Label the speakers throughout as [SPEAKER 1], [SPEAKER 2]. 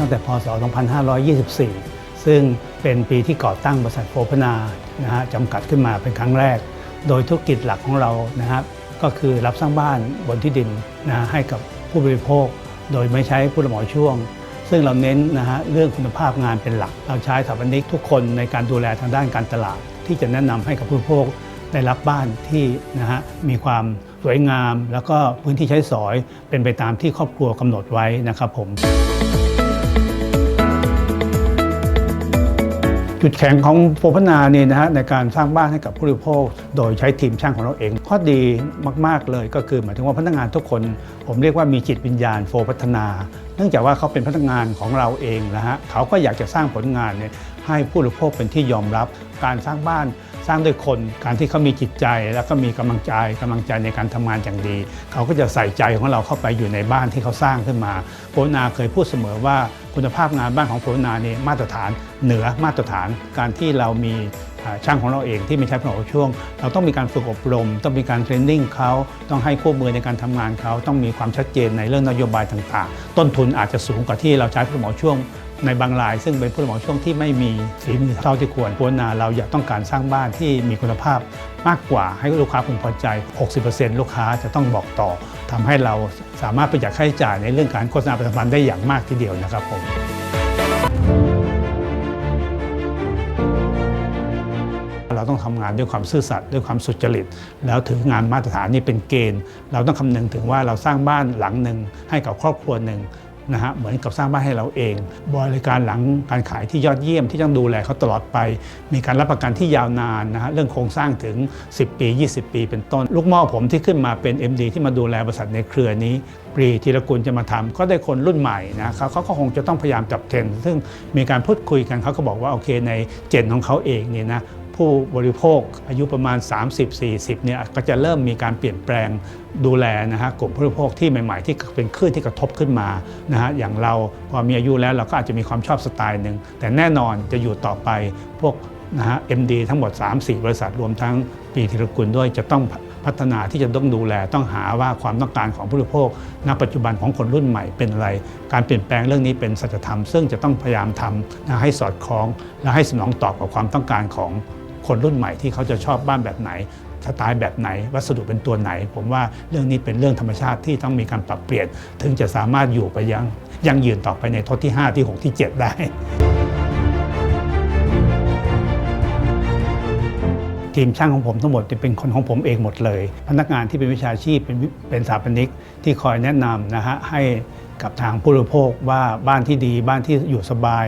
[SPEAKER 1] ั้งแต่พศ 2524 ซึ่งเป็นปีที่ก่อตั้งบริษัทโฟพนานะฮะจำกัดขึ้นมาเป็นครั้งแรก โดยธุรกิจหลักของเรานะครับก็คือรับสร้างบ้านบนที่ดินนะฮะให้กับผู้บริโภค โดยไม่ใช้ผู้รับเหมาช่วง ซึ่งเราเน้นนะฮะเรื่องคุณภาพงานเป็นหลัก เราใช้สถาปนิกทุกคนในการดูแลทางด้านการตลาด ที่จะแนะนำให้กับผู้บริโภคได้รับบ้านที่นะฮะมีความสวยงาม แล้วก็พื้นที่ใช้สอยเป็นไปตามที่ครอบครัวกำหนดไว้นะครับผม จุดแข็งของโฟพนาเนี่ยนะฮะในการสร้างบ้านให้กับผู้บริโภค โดยใช้ทีมช่างของเราเอง ข้อดีมาก ๆ เลยก็คือหมายถึงว่าพนักงานทุกคน ผมเรียกว่ามีจิตวิญญาณโฟพัฒนา เนื่องจากว่าเขาเป็นพนักงานของเราเองนะฮะเขาก็อยากจะสร้างผลงานเนี่ยให้ผู้บริโภคเป็นที่ยอมรับ การสร้างบ้านสร้างด้วยคนการที่เขามีจิตใจ แล้วก็มีกำลังใจกำลังใจในการทำงานอย่างดี เขาก็จะใส่ใจของเราเข้าไปอยู่ในบ้านที่เขาสร้างขึ้นมาโพนาเคยพูดเสมอว่า คุณภาพงานบ้านของโพนาเนี่ยมาตรฐานเหนือมาตรฐานการที่เรามีช่างของเราเองที่ไม่ใช้ผนวช่วง เราต้องมีการฝึกอบรม ต้องมีการเทรนนิ่งเขาต้องให้คู่มือในการทำงานเขาต้องมีความชัดเจนในเรื่องนโยบายต่างๆ ต้นทุนอาจจะสูงกว่าที่เราใช้ผนวช่วง ในบางราย ซึ่งเป็นผู้รับเหมาช่วงที่ไม่มีฝีมือเท่าที่ควรพวนาเราอยากต้องการสร้างบ้านที่มีคุณภาพมากกว่าให้ลูกค้าพึงพอใจ 60%ลูกค้าจะต้องบอกต่อทำให้เราสามารถประหยัดค่าใช้จ่ายในเรื่องการโฆษณาประชาสัมพันธ์ได้อย่างมากทีเดียวนะครับผมเราต้องทำงานด้วยความซื่อสัตย์ด้วยความสุจริต แล้วถืองานมาตรฐานนี่เป็นเกณฑ์ เราต้องคำนึงถึงว่าเราสร้างบ้านหลังหนึ่งให้กับครอบครัวหนึ่ง นะฮะเหมือนกับสร้างบ้านให้เราเอง บริการหลังการขายที่ยอดเยี่ยมที่ต้องดูแลเขาตลอดไป มีการรับประกันที่ยาวนานนะฮะเรื่องโครงสร้างถึง 10 ปี 20 ปี เป็นต้น ลูกหม่อผมที่ขึ้นมาเป็น MD ที่มาดูแลบริษัทในเครือนี้ปรีธีรกุลจะมาทำก็ได้คนรุ่นใหม่นะครับเขาก็คงจะต้องพยายามจับเทรนซึ่งมีการพูดคุยกันเขาก็บอกว่าโอเคในเจนของเขาเองเนี่ยนะ ผู้บริโภคอายุประมาณ 30-40เนี่ยก็จะเริ่มมีการเปลี่ยนแปลงดูแลนะฮะกลุ่มผู้บริโภคที่ใหม่ ๆ ที่เป็นคลื่นที่กระทบขึ้นมานะฮะอย่างเราพอมีอายุแล้วเราก็อาจจะมีความชอบสไตล์หนึ่งแต่แน่นอนจะอยู่ต่อไปพวกนะฮะ MD ทั้งหมด 3-4 บริษัทรวมทั้งปีธีรกุลด้วยจะต้องพัฒนาที่จะต้องดูแลต้องหาว่าความต้องการของผู้บริโภค ณปัจจุบันของคนรุ่นใหม่เป็นอะไร การเปลี่ยนแปลงเรื่องนี้เป็นสัจธรรม ซึ่งจะต้องพยายามทำให้สอดคล้อง และให้สนองตอบกับความต้องการของ คนรุ่นใหม่ที่เขาจะชอบบ้านแบบไหนสไตล์แบบไหน วัสดุเป็นตัวไหน ผมว่าเรื่องนี้เป็นเรื่องธรรมชาติที่ต้องมีการปรับเปลี่ยน ถึงจะสามารถอยู่ไปยังยังยืนต่อไปในทศที่ 5 ที่ 6 ที่ 7 ได้ ทีมช่างของผมทั้งหมดเป็นคนของผมเองหมดเลย พนักงานที่เป็นวิชาชีพเป็นเป็นสถาปนิกที่คอยแนะนำนะฮะให้กับทางผู้บริโภคว่าบ้านที่ดีบ้านที่อยู่สบาย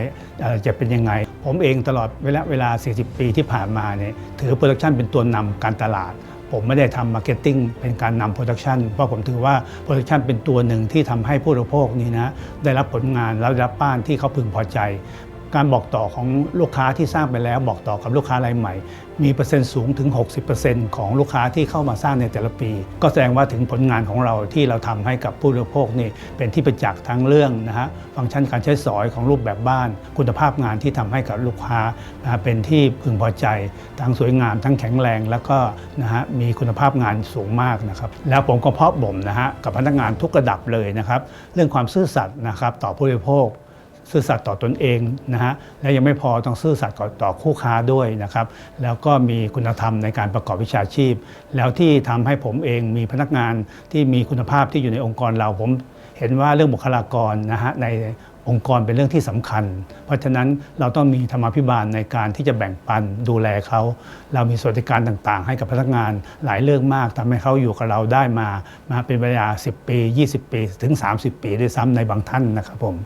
[SPEAKER 1] จะเป็นยังไง ผมเองตลอดเวลาเวลา 40 ปีที่ผ่านมาเนี่ยถือโปรดักชันเป็นตัวนำการตลาด ผมไม่ได้ทำมาร์เก็ตติ้งเป็นการนำโปรดักชันเพราะผมถือว่าโปรดักชันเป็นตัวหนึ่งที่ทำให้ผู้บริโภคนี่นะได้รับผลงานแล้วได้รับบ้านที่เขาพึงพอใจ การบอกต่อของลูกค้าที่สร้างไปแล้ว บอกต่อกับลูกค้ารายใหม่ มีเปอร์เซ็นต์สูงถึง 60%ของลูกค้าที่เข้ามาสร้างในแต่ละปี ก็แสดงว่าถึงผลงานของเราที่เราทำให้กับผู้บริโภคนี่เป็นที่ประจักษ์ทั้งเรื่องนะฮะฟังก์ชันการใช้สอยของรูปแบบบ้าน คุณภาพงานที่ทำให้กับลูกค้านะเป็นที่พึงพอใจ ทั้งสวยงามทั้งแข็งแรง แล้วก็นะฮะมีคุณภาพงานสูงมากนะครับแล้วผมก็เพาะบ่มนะฮะกับพนักงานทุกระดับเลยนะครับเรื่องความซื่อสัตย์นะครับต่อผู้บริโภค ซื่อสัตย์ต่อตนเองนะฮะและยังไม่พอต้องซื่อสัตย์ต่อคู่ค้าด้วยนะครับแล้วก็มีคุณธรรมในการประกอบวิชาชีพ แล้วที่ทำให้ผมเองมีพนักงานที่มีคุณภาพที่อยู่ในองค์กรเราผมเห็นว่าเรื่องบุคลากรนะฮะในองค์กรเป็นเรื่องที่สำคัญ เพราะฉะนั้นเราต้องมีธรรมาภิบาลในการที่จะแบ่งปันดูแลเขา เรามีสวัสดิการต่างๆ ให้กับพนักงานหลายเรื่องมากทำให้เขาอยู่กับเราได้มามาเป็นเวลา 10 ปี 20 ปี ถึง 30 ปีด้วยซ้ำในบางท่านนะครับผม